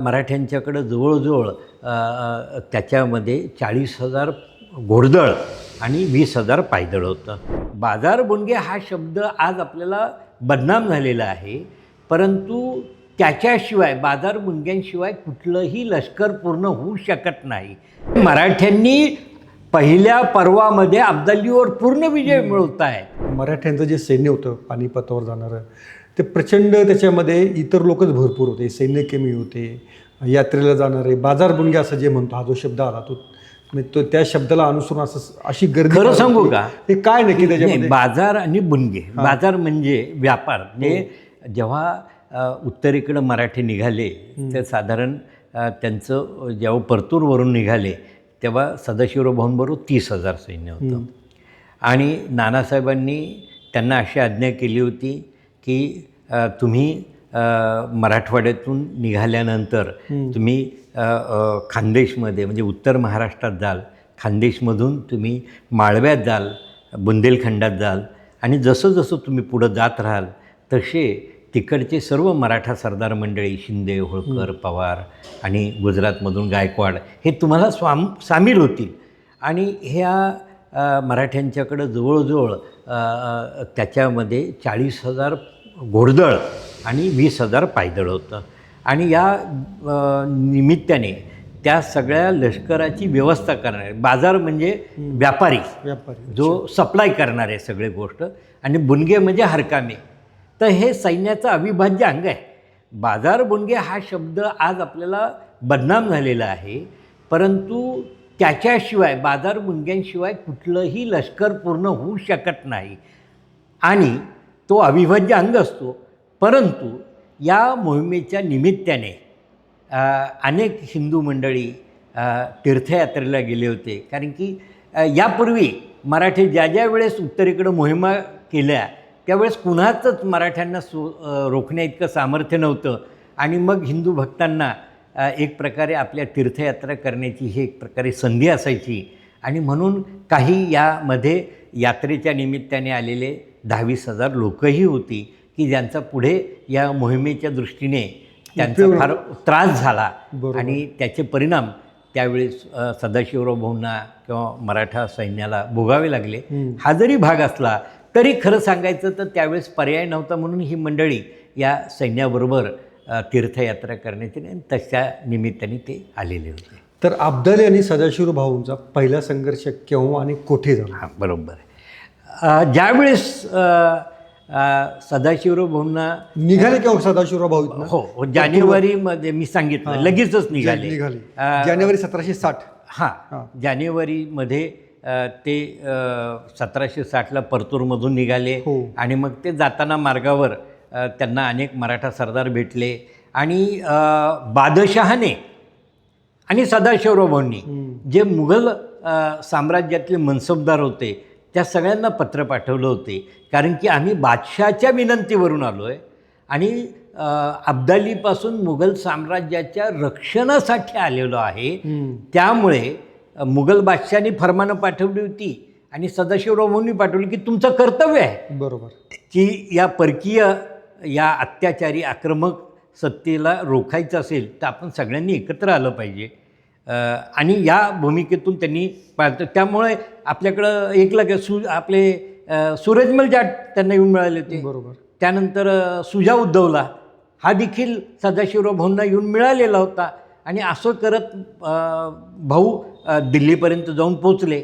मराठ्यांच्याकडं जवळजवळ त्याच्यामध्ये चाळीस हजार घोडदळ आणि वीस हजार पायदळ होतं. बाजारबुणगे हा शब्द आज आपल्याला बदनाम झालेला आहे. परंतु त्याच्याशिवाय बाजारबुणग्यांशिवाय कुठलंही लष्कर पूर्ण होऊ शकत नाही. मराठ्यांनी पहिल्या पर्वामध्ये अब्दालीवर पूर्ण विजय मिळवत आहे मराठ्यांचं जे सैन्य होतं पानिपतावर जाणारं ते प्रचंड त्याच्यामध्ये इतर लोकच भरपूर होते. सैन्य कमी होते. यात्रेला जाणारे बाजार बुणगे असं जे म्हणतो हा जो शब्द आला तो तो त्या शब्दाला अनुसरून असं अशी गर्दी खरं सांगू का? हे काय नक्की त्याच्यामध्ये? बाजार आणि बुणगे बाजार म्हणजे व्यापार. म्हणजे जेव्हा उत्तरेकडं मराठी निघाले ते साधारण त्यांचं जेव्हा परतूरवरून निघाले तेव्हा सदाशिवराव भाऊंबरोबर तीस हजार सैन्य होतं. आणि नानासाहेबांनी त्यांना अशी आज्ञा केली होती की तुम्ही मराठवाड्यातून निघाल्यानंतर तुम्ही खानदेशमध्ये म्हणजे उत्तर महाराष्ट्रात जाल खानदेशमधून तुम्ही माळव्यात जाल बुंदेलखंडात जाल आणि जसं जसं तुम्ही पुढं जात राहाल तसे तिकडचे सर्व मराठा सरदार मंडळी शिंदे होळकर पवार आणि गुजरातमधून गायकवाड हे तुम्हाला स्वाम सामील होतील. आणि ह्या मराठ्यांच्याकडं जवळजवळ त्याच्यामध्ये चाळीस हजार घोडदळ आणि वीस हजार पायदळ होतं. आणि या निमित्ताने त्या सगळ्या लष्कराची व्यवस्था करणारे बाजार म्हणजे व्यापारी व्यापारी जो सप्लाय करणारे सगळे गोष्ट आणि बुणगे म्हणजे हरकामे. तर हे सैन्याचं अविभाज्य अंग आहे. बाजार बुणगे हा शब्द आज आपल्याला बदनाम झालेला आहे. परंतु त्याच्याशिवाय बाजार बुणग्यांशिवाय कुठलंही लष्कर पूर्ण होऊ शकत नाही. आणि तो अविभाज्य अंग असतो. परंतु या मोहिमेच्या निमित्ताने अनेक हिंदू मंडळी तीर्थयात्रेला गेले होते. कारण की यापूर्वी मराठी ज्या ज्या वेळेस उत्तरेकडं मोहिमा केल्या त्यावेळेस कुणाचंच मराठ्यांना सो रोखण्याइतकं रोखण्या इतकं सामर्थ्य नव्हतं. आणि मग हिंदू भक्तांना एक प्रकारे आपल्या तीर्थयात्रा करण्याची ही एक प्रकारे संधी असायची. आणि म्हणून काही यामध्ये यात्रेच्या निमित्ताने आलेले दहावीस हजार लोकही होती की ज्यांचा पुढे या मोहिमेच्या दृष्टीने त्यांचा फार त्रास झाला. आणि त्याचे परिणाम त्यावेळेस सदाशिवराव भाऊंना किंवा मराठा सैन्याला भोगावे लागले. हा जरी भाग असला तरी खरं सांगायचं तर त्यावेळेस पर्याय नव्हता म्हणून ही मंडळी या सैन्याबरोबर तीर्थयात्रा करण्याची आणि तशा निमित्ताने ते आलेले होते. तर अब्दाली आणि सदाशिव भाऊंचा पहिला संघर्ष केव्हा आणि कोठे झाला? बरोबर आहे. ज्यावेळेस सदाशिवराव भाऊंना निघाले केव्हा सदाशिवराव भाऊ? हो हो जानेवारीमध्ये मी सांगितलं लगेचच निघाले. निघाले. जानेवारी सतराशे साठ. हां जानेवारीमध्ये ते सतराशे साठला परतूरमधून निघाले हो. आणि मग ते जाताना मार्गावर त्यांना अनेक मराठा सरदार भेटले आणि बादशहाने आणि सदाशिवराव भाऊंनी जे मुघल साम्राज्यातले मनसबदार होते त्या सगळ्यांना पत्र पाठवलं होते. कारण की आम्ही बादशहाच्या विनंतीवरून आलो आहे आणि अब्दालीपासून मुघल साम्राज्याच्या रक्षणासाठी आलेलो आहे. त्यामुळे मुघल बादशहाने फरमानं पाठवली होती आणि सदाशिवराव भाऊंनी पाठवली की तुमचं कर्तव्य आहे. बरोबर. की या परकीय या अत्याचारी आक्रमक सत्तेला रोखायचं असेल तर आपण सगळ्यांनी एकत्र आलं पाहिजे. आणि या भूमिकेतून त्यांनी पाळतं त्यामुळे आपल्याकडं एक लगे सु आपले सूरजमल जाट त्यांना येऊन मिळाले होते. बरोबर. त्यानंतर सुजा उद्धवला हा देखील सदाशिवराव भाऊंना येऊन मिळालेला होता. आणि असं करत भाऊ दिल्लीपर्यंत जाऊन पोचले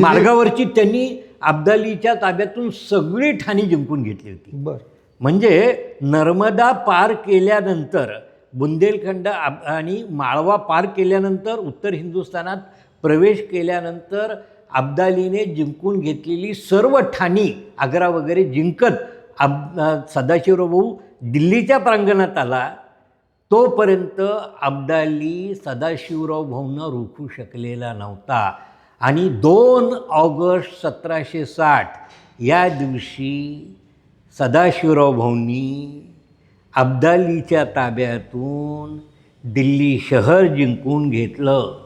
मार्गावरची त्यांनी अब्दालीच्या ताब्यातून सगळी ठाणी जिंकून घेतली होती. बर. म्हणजे नर्मदा पार केल्यानंतर बुंदेलखंड आब- आणि माळवा पार केल्यानंतर उत्तर हिंदुस्थानात प्रवेश केल्यानंतर अब्दालीने जिंकून घेतलेली सर्व ठाणी आग्रा वगैरे जिंकत अब अ, सदाशिवराव भाऊ दिल्लीच्या प्रांगणात आला तोपर्यंत अब्दाली सदाशिवराव भाऊंना रोखू शकलेला नव्हता. आणि दोन ऑगस्ट सतराशे साठ या दिवशी सदाशिवराव भाऊंनी अब्दालीच्या ताब्यातून दिल्ली शहर जिंकून घेतलं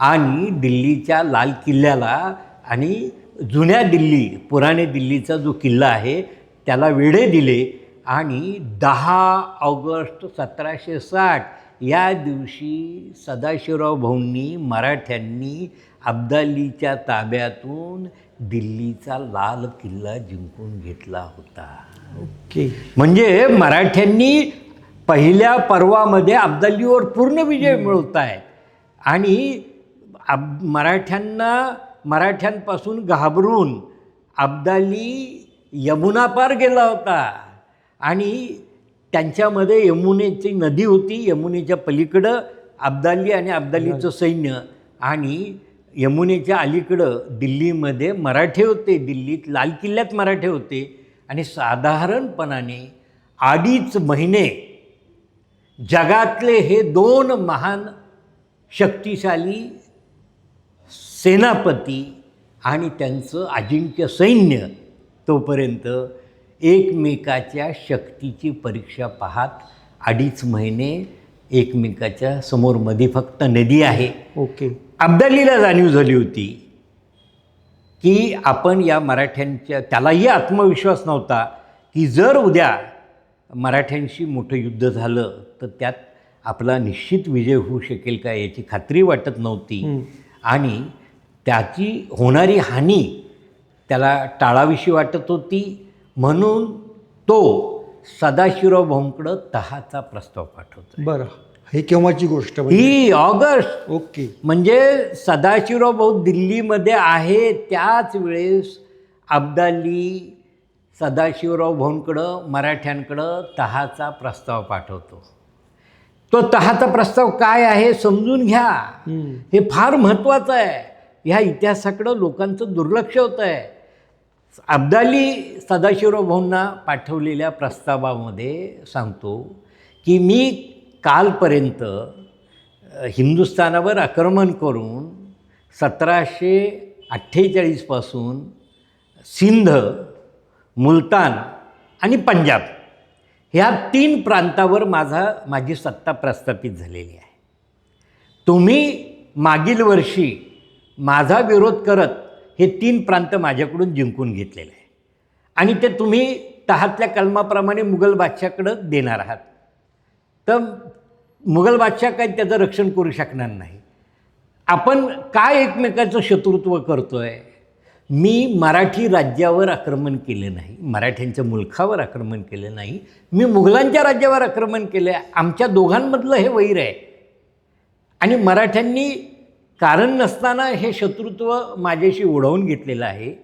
आणि दिल्लीच्या लाल किल्ल्याला आणि जुन्या दिल्ली पुराणे दिल्लीचा जो किल्ला आहे त्याला वेढे दिले आणि दहा ऑगस्ट सतराशे साठ या दिवशी सदाशिवराव भाऊंनी मराठ्यांनी अब्दालीच्या ताब्यातून दिल्लीचा लाल किल्ला जिंकून घेतला होता. ओके. म्हणजे मराठ्यांनी पहिल्या पर्वामध्ये अब्दालीवर पूर्ण विजय मिळवत आहेत आणि अब मराठ्यांना मराठ्यांपासून घाबरून अब्दाली यमुना पार गेला होता. आणि त्यांच्यामध्ये यमुनेची नदी होती यमुनेच्या पलीकडं अब्दाली आणि अब्दालीचं सैन्य आणि यमुनेच्या अलीकडं दिल्लीमध्ये मराठे होते. दिल्लीत लाल किल्ल्यात मराठे होते आणि साधारणपणाने अडीच महिने जगातले हे दोन महान शक्तिशाली सेनापती आणि त्यांचं अजिंक्य सैन्य तोपर्यंत एकमेकाच्या शक्तीची परीक्षा पाहत अडीच महिने एकमेकाच्या समोर मध्ये फक्त नदी आहे. ओके. अब्दालीला जाणीव झाली होती की आपण या मराठ्यांच्या त्यालाही आत्मविश्वास नव्हता की जर उद्या मराठ्यांशी मोठं युद्ध झालं तर त्यात आपला निश्चित विजय होऊ शकेल का याची खात्री वाटत नव्हती. आणि त्याची होणारी हानी त्याला टाळाविषयी वाटत होती. म्हणून तो सदाशिवराव भाऊंकडं तहाचा प्रस्ताव पाठवतो बरं. हे केव्हाची गोष्ट म्हणजे? ही ऑगस्ट. ओके. म्हणजे सदाशिवराव भाऊ दिल्लीमध्ये आहे त्याच वेळेस अब्दाली सदाशिवराव भाऊंकडं मराठ्यांकडं तहाचा प्रस्ताव पाठवतो. तो तहाचा प्रस्ताव काय आहे समजून घ्या. हे फार महत्त्वाचं आहे. ह्या इतिहासाकडं लोकांचं दुर्लक्ष होतं आहे अब्दाली सदाशिवराव भाऊंना पाठवलेल्या प्रस्तावामध्ये सांगतो की मी कालपर्यंत हिंदुस्थानावर आक्रमण करून सतराशे अठ्ठेचाळीसपासून सिंध मुलतान आणि पंजाब ह्या तीन प्रांतावर माझा माझी सत्ता प्रस्थापित झालेली आहे. तुम्ही मागील वर्षी माझा विरोध करत हे तीन प्रांत माझ्याकडून जिंकून घेतलेले आहे. आणि ते तुम्ही तहातल्या कलमाप्रमाणे मुघल बादशाकडं देणार आहात. तर मुघल बादशाह काही त्याचं रक्षण करू शकणार नाही. आपण काय एकमेकाचं शत्रुत्व करतो आहे मी मराठी राज्यावर आक्रमण केलं नाही. मराठ्यांच्या मुलखावर आक्रमण केलं नाही. मी मुघलांच्या राज्यावर आक्रमण केलं आहे आमच्या दोघांमधलं हे वैर आहे. आणि मराठ्यांनी कारण नसताना हे शत्रुत्व माझ्याशी ओढवून घेतलेलं आहे.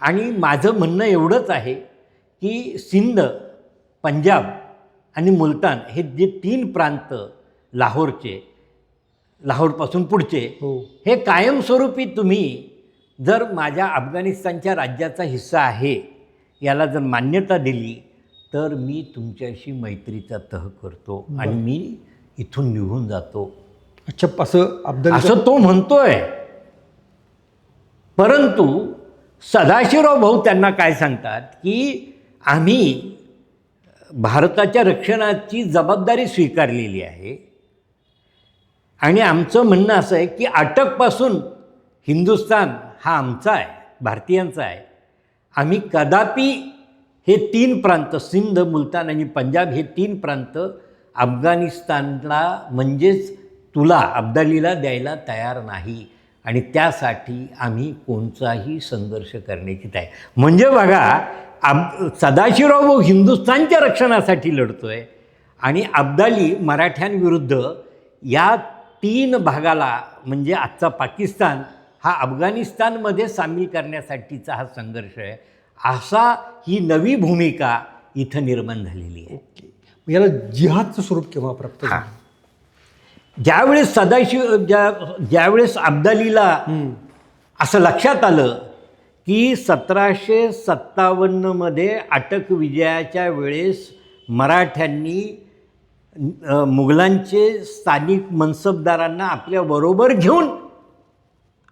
आणि माझं म्हणणं एवढंच आहे की सिंध पंजाब आणि मुलतान हे जे तीन प्रांत लाहोरचे लाहोरपासून पुढचे हो. हे कायमस्वरूपी तुम्ही जर माझ्या अफगाणिस्तानच्या राज्याचा हिस्सा आहे याला जर मान्यता दिली तर मी तुमच्याशी मैत्रीचा तह करतो आणि मी इथून निघून जातो. अच्छा असं अब्दल असं तो म्हणतोय. परंतु सदाशिवराव भाऊ त्यांना काय सांगतात की आम्ही भारताच्या रक्षणाची जबाबदारी स्वीकारलेली आहे. आणि आमचं म्हणणं असं आहे की अटकपासून हिंदुस्तान हा आमचा आहे भारतीयांचा आहे. आम्ही कदापि हे तीन प्रांत सिंध मुलतान आणि पंजाब हे तीन प्रांत अफगाणिस्तानला म्हणजेच तुला अब्दालीला द्यायला तयार नाही. आणि त्यासाठी आम्ही कोणताही संघर्ष करण्याची तयार. म्हणजे बघा अब सदाशिवराव भाऊ हिंदुस्थानच्या रक्षणासाठी लढतोय. आणि अब्दाली मराठ्यांविरुद्ध या तीन भागाला म्हणजे आजचा पाकिस्तान हा अफगाणिस्तानमध्ये सामील करण्यासाठीचा हा संघर्ष आहे. असा ही नवी भूमिका इथं निर्माण झालेली आहे. याला जिहादचं स्वरूप केव्हा प्राप्त झालं? ज्यावेळेस सदाशिव ज्या ज्यावेळेस अब्दालीला. असं लक्षात आलं की सतराशे सत्तावन्नमध्ये अटक विजयाच्या वेळेस मराठ्यांनी मुघलांचे स्थानिक मनसबदारांना आपल्याबरोबर घेऊन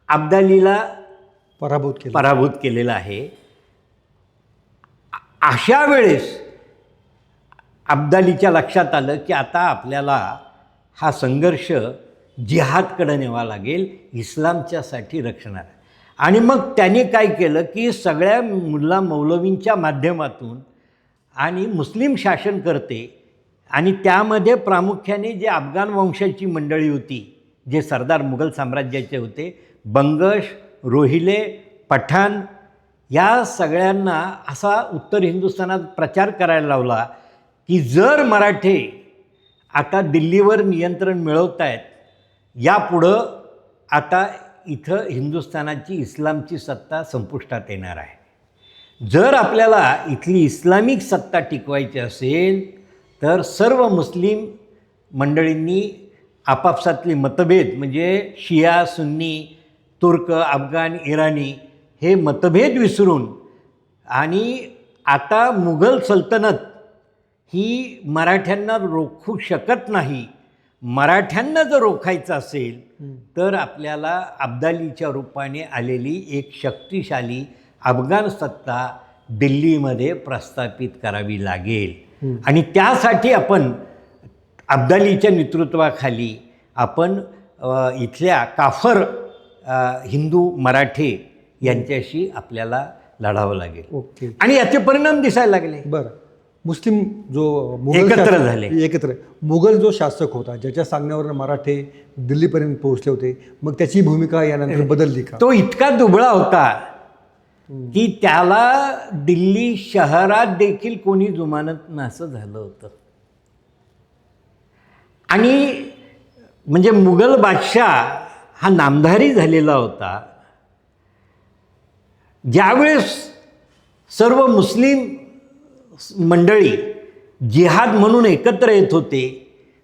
अब्दालीला पराभूत केलं पराभूत केलेला आहे अशा वेळेस अब्दालीच्या लक्षात आलं की आता आपल्याला हा संघर्ष जिहादकडे न्यावा लागेल इस्लामच्यासाठी रक्षणात आणि मग त्यांनी काय केलं की सगळ्या मुल्ला मौलवींच्या माध्यमातून आणि मुस्लिम शासन करते आणि त्यामध्ये प्रामुख्याने जे अफगाण वंशाची मंडळी होती जे सरदार मुघल साम्राज्याचे होते बंगश रोहिले पठाण या सगळ्यांना असा उत्तर हिंदुस्थानात प्रचार करायला लावला की जर मराठे आता दिल्लीवर नियंत्रण मिळवत आहेत यापुढं आता इथं हिंदुस्थानाची इस्लामची सत्ता संपुष्टात येणार आहे. जर आपल्याला इथली इस्लामिक सत्ता टिकवायची असेल तर सर्व मुस्लिम मंडळींनी आपापसातले मतभेद म्हणजे शिया सुन्नी तुर्क अफगाण इराणी हे मतभेद विसरून आणि आता मुघल सल्तनत ही मराठ्यांना रोखू शकत नाही. मराठ्यांना जर रोखायचं असेल तर आपल्याला अब्दालीच्या रूपाने आलेली एक शक्तिशाली अफगाण सत्ता दिल्लीमध्ये प्रस्थापित करावी लागेल. आणि त्यासाठी आपण अब्दालीच्या नेतृत्वाखाली आपण इथल्या काफर हिंदू मराठे यांच्याशी आपल्याला लढावं लागेल. ओके. आणि याचे परिणाम दिसायला लागले. बरं. मुस्लिम जो मुघल एकत्र झाले. एकत्र. मुघल जो शासक होता ज्याच्या सांगण्यावर मराठे दिल्लीपर्यंत पोहोचले होते मग त्याची भूमिका यानंतर बदलली का? तो इतका दुबळा होता की त्याला दिल्ली शहरात देखील कोणी जुमानत नसं झालं होतं. आणि म्हणजे मुघल बादशाह हा नामधारी झालेला होता. ज्यावेळेस सर्व मुस्लिम मंडळी जिहाद म्हणून एकत्र येत होते.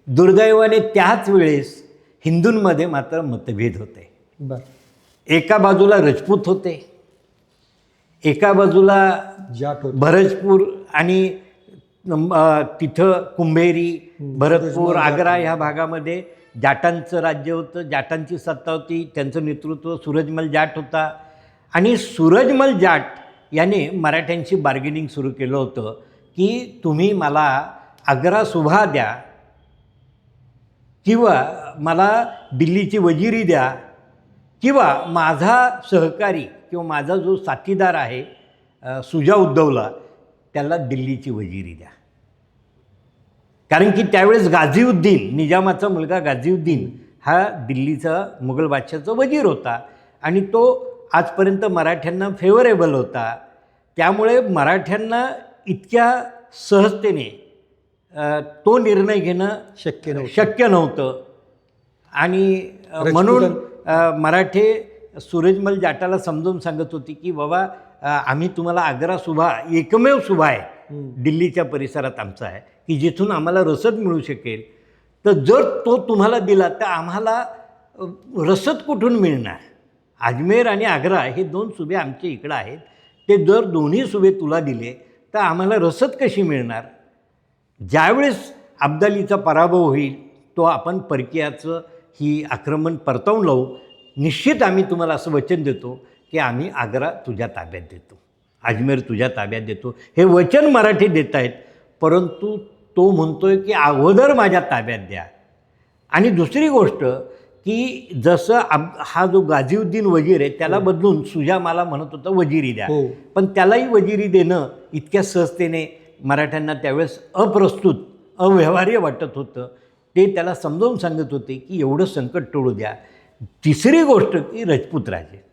दुर्दैवाने त्याच वेळेस हिंदूंमध्ये मात्र मतभेद होते. बरं. एका बाजूला रजपूत होते. एका बाजूला जाट भरजपूर आणि तिथं कुंभेरी भरतपूर आग्रा ह्या भागामध्ये जाटांचं राज्य होतं. जाटांची सत्ता होती. त्यांचं नेतृत्व सूरजमल जाट होता. आणि सूरजमल जाट याने मराठ्यांशी बार्गेनिंग सुरू केलं होतं की तुम्ही मला आग्रा सुभा द्या किंवा मला दिल्लीची वजिरी द्या किंवा माझा सहकारी किंवा माझा जो साथीदार आहे सुजा उद्धवला त्याला दिल्लीची वजिरी द्या. कारण की त्यावेळेस गाझीउद्दीन निजामाचा मुलगा गाझीउद्दीन हा दिल्लीचा मुघल बादशाचा वजीर होता आणि तो आजपर्यंत मराठ्यांना फेवरेबल होता. त्यामुळे मराठ्यांना इतक्या सहजतेने तो निर्णय घेणं शक्य नव्हतं. शक्य नव्हतं. आणि म्हणून मराठे सूरजमल जाटाला समजावून सांगत होती की बाबा आम्ही तुम्हाला आग्रा सुभा एकमेव सुभा आहे. दिल्लीच्या परिसरात आमचा आहे की जिथून आम्हाला रसद मिळू शकेल. तर जर तो तुम्हाला दिला तर आम्हाला रसद कुठून मिळणार? अजमेर आणि आग्रा हे दोन सुभे आमच्या इकडं आहेत. ते जर दोन्ही सुभे तुला दिले तर आम्हाला रसद कशी मिळणार? ज्यावेळेस अब्दालीचा पराभव होईल तो आपण परकीयाचं ही आक्रमण परतवून लावू निश्चित आम्ही तुम्हाला असं वचन देतो की आम्ही आग्रा तुझ्या ताब्यात देतो. अजमेर तुझ्या ताब्यात देतो. हे वचन मराठी देत आहेत परंतु तो म्हणतोय की अगोदर माझ्या ताब्यात द्या. आणि दुसरी गोष्ट की जसं अब हा जो गाझीउद्दीन वजीर आहे त्याला बदलून सुजा मला म्हणत होता वजिरी द्या. हो. पण त्यालाही वजिरी देणं इतक्या सहजतेने मराठ्यांना त्यावेळेस अप्रस्तुत अव्यवहार्य वाटत होतं. ते त्याला समजावून सांगत होते की एवढं संकट टोळू द्या. तिसरी गोष्ट की रजपूत राजे.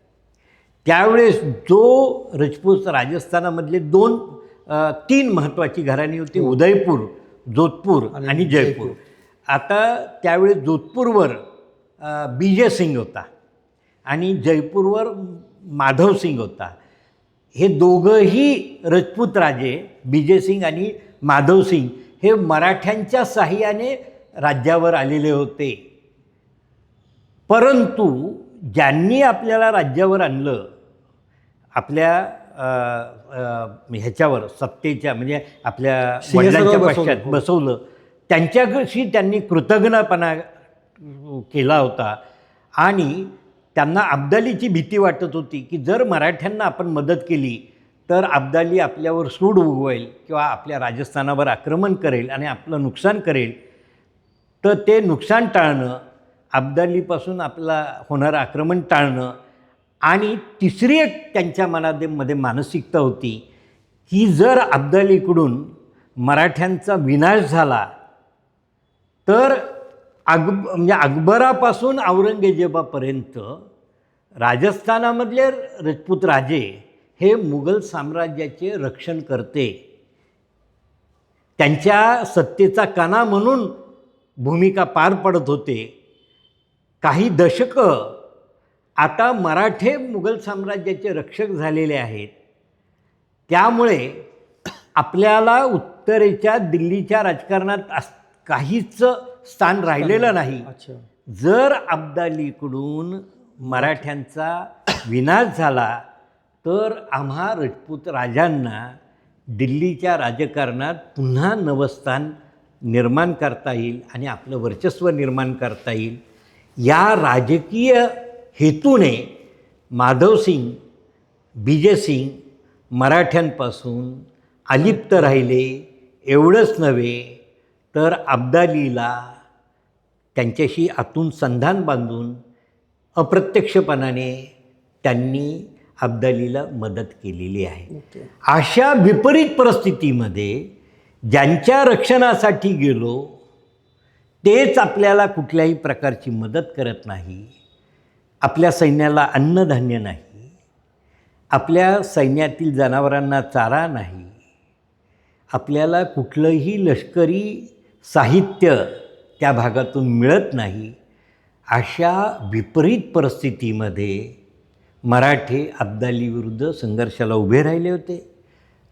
त्यावेळेस जो रजपूत राजस्थानामधले दोन अ, तीन महत्त्वाची घराणी होती उदयपूर जोधपूर आणि जयपूर. आता त्यावेळेस जोधपूरवर विजय सिंग होता आणि जयपूरवर माधव सिंग होता हे दोघंही रजपूत राजे विजय सिंग आणि माधव सिंग हे मराठ्यांच्या साह्याने राज्यावर आलेले होते परंतु ज्यांनी आपल्याला राज्यावर आणलं आपल्या ह्याच्यावर सत्तेच्या म्हणजे आपल्या वडिलांच्या बसवलं. पश्चात बसवलं त्यांच्याशी त्यांनी कृतज्ञपणा केला होता. आणि त्यांना अब्दालीची भीती वाटत होती की जर मराठ्यांना आपण मदत केली तर अब्दाली आपल्यावर सूड उगवेल किंवा आपल्या राजस्थानावर आक्रमण करेल आणि आपलं नुकसान करेल. तर ते नुकसान टाळणं अब्दालीपासून आपला होणारं आक्रमण टाळणं आणि तिसरी एक त्यांच्या मनामध्ये मानसिकता होती की जर अब्दालीकडून मराठ्यांचा विनाश झाला तर अकब म्हणजे अकबरापासून औरंगजेबापर्यंत राजस्थानामधले राजपूत राजे हे मुघल साम्राज्याचे रक्षण करते. त्यांच्या सत्तेचा कणा म्हणून भूमिका पार पडत होते. काही दशकं आता मराठे मुघल साम्राज्याचे रक्षक झालेले आहेत. त्यामुळे आपल्याला उत्तरेच्या दिल्लीच्या राजकारणात अस काहीच स्थान राहिलेलं नाही. अच्छा. जर अब्दालीकडून मराठ्यांचा विनाश झाला तर आम्हा राजपूत राजांना दिल्लीच्या राजकारणात पुन्हा नवस्थान निर्माण करता येईल आणि आपलं वर्चस्व निर्माण करता येईल. या राजकीय हेतूने माधवसिंग विजयसिंग मराठ्यांपासून अलिप्त राहिले. एवढंच नव्हे तर अब्दालीला त्यांच्याशी आतून संधान बांधून अप्रत्यक्षपणाने त्यांनी अब्दालीला मदत केलेली आहे. अशा विपरीत परिस्थितीमध्ये ज्यांच्या रक्षणासाठी गेलो तेच आपल्याला कुठल्याही प्रकारची मदत करत नाही आपल्या सैन्याला अन्नधान्य नाही आपल्या सैन्यातील जनावरांना चारा नाही आपल्याला कुठलंही लष्करी साहित्य त्या भागातून मिळत नाही अशा विपरीत परिस्थितीमध्ये मराठे अब्दालीविरुद्ध संघर्षाला उभे राहिले होते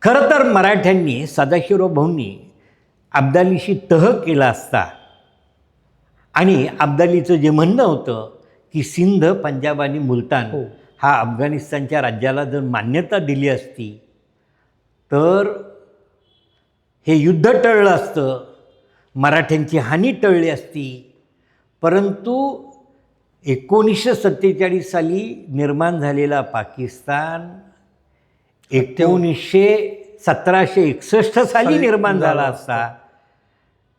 खरं तर मराठ्यांनी सदाशिवराव भाऊंनी अब्दालीशी तह केला असता आणि अब्दालीचं जे म्हणणं होतं की सिंध पंजाब आणि मुलतान हो. हा अफगाणिस्तानच्या राज्याला जर मान्यता दिली असती तर हे युद्ध टळलं असतं मराठ्यांची हानी टळली असती. परंतु एकोणीसशे सत्तेचाळीस साली निर्माण झालेला पाकिस्तान एकोणीसशे सतराशे एकसष्ट साली निर्माण झाला असता.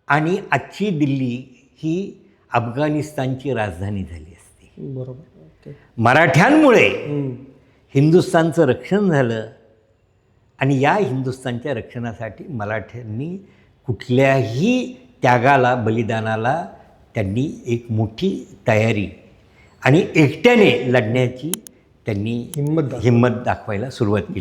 आणि आजची दिल्ली ही अफगाणिस्तानची राजधानी झाली असती. बरोबर मराठ्यांमुळे. हिंदुस्थानचं रक्षण झालं. आणि या हिंदुस्थानच्या रक्षणासाठी मराठ्यांनी कुठल्याही त्यागाला बलिदानाला त्यांनी एक मोठी तयारी आणि एकट्याने लढण्याची त्यांनी हिंमत. हिंमत दाखवायला सुरुवात केली